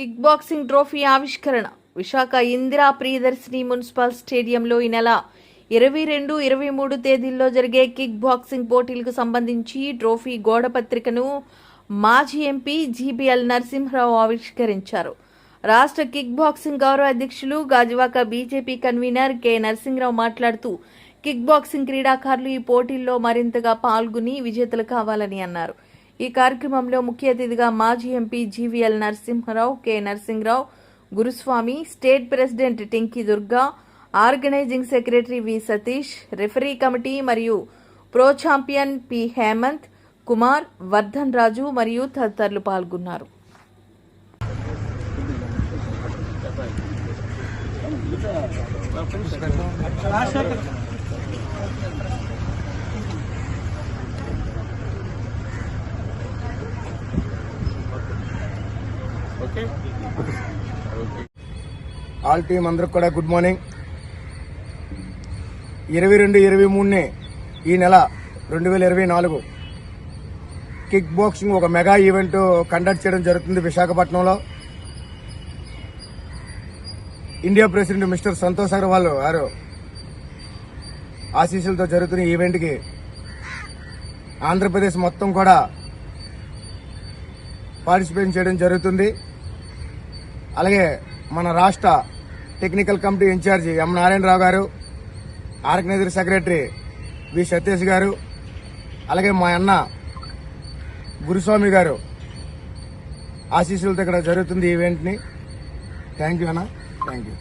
Kick boxing trophy ఆవిష్కరణ. Visakha Indira Priyadarshini municipal స్టేడియంలో ఈ నెల ఇరవై రెండు ఇరవై మూడు తేదీల్లో జరిగే కిక్ బాక్సింగ్ పోటీలకు సంబంధించి ట్రోఫీ గోడ పత్రికను మాజీ ఎంపీ జీబీఎల్ నరసింహరావు ఆవిష్కరించారు. రాష్ట్ర కిక్ బాక్సింగ్ గౌరవ అధ్యక్షులు Gajuwaka BJP convener K Narasimharao మాట్లాడుతూ కిక్ బాక్సింగ్ క్రీడాకారులు ఈ పోటీల్లో మరింతగా పాల్గొని విజేతలు కావాలని అన్నారు. ఈ కార్యక్రమంలో ముఖ్య అతిథిగా మాజీ MP GVL Narasimharao K Narasimharao Guruswamy state president Tinki Durga organizing secretary V Satish referee committee మరియు pro champion P Hemanth Kumar Vardhan Raju మరియు తదితరులు పాల్గొన్నారు. ఆల్ టీం అందరికి కూడా గుడ్ మార్నింగ్. ఇరవై రెండు ఇరవై మూడుని ఈ నెల రెండు వేల ఇరవై నాలుగు కిక్ బాక్సింగ్ ఒక మెగా ఈవెంట్ కండక్ట్ చేయడం జరుగుతుంది విశాఖపట్నంలో. India president mister Santosh Agarwal గారు ఆశీస్సులతో జరుగుతున్న ఈవెంట్కి ఆంధ్రప్రదేశ్ మొత్తం కూడా పార్టిసిపేట్ చేయడం జరుగుతుంది. అలాగే మన రాష్ట్ర technical committee incharge M Narayanarao గారు ఆర్గనైజర్ సెక్రటరీ వి సతీష్ గారు అలాగే మా అన్న గురుస్వామి గారు ఆశీస్సులతో ఇక్కడ జరుగుతుంది ఈవెంట్ని. థ్యాంక్ యూ అన్న. Thank you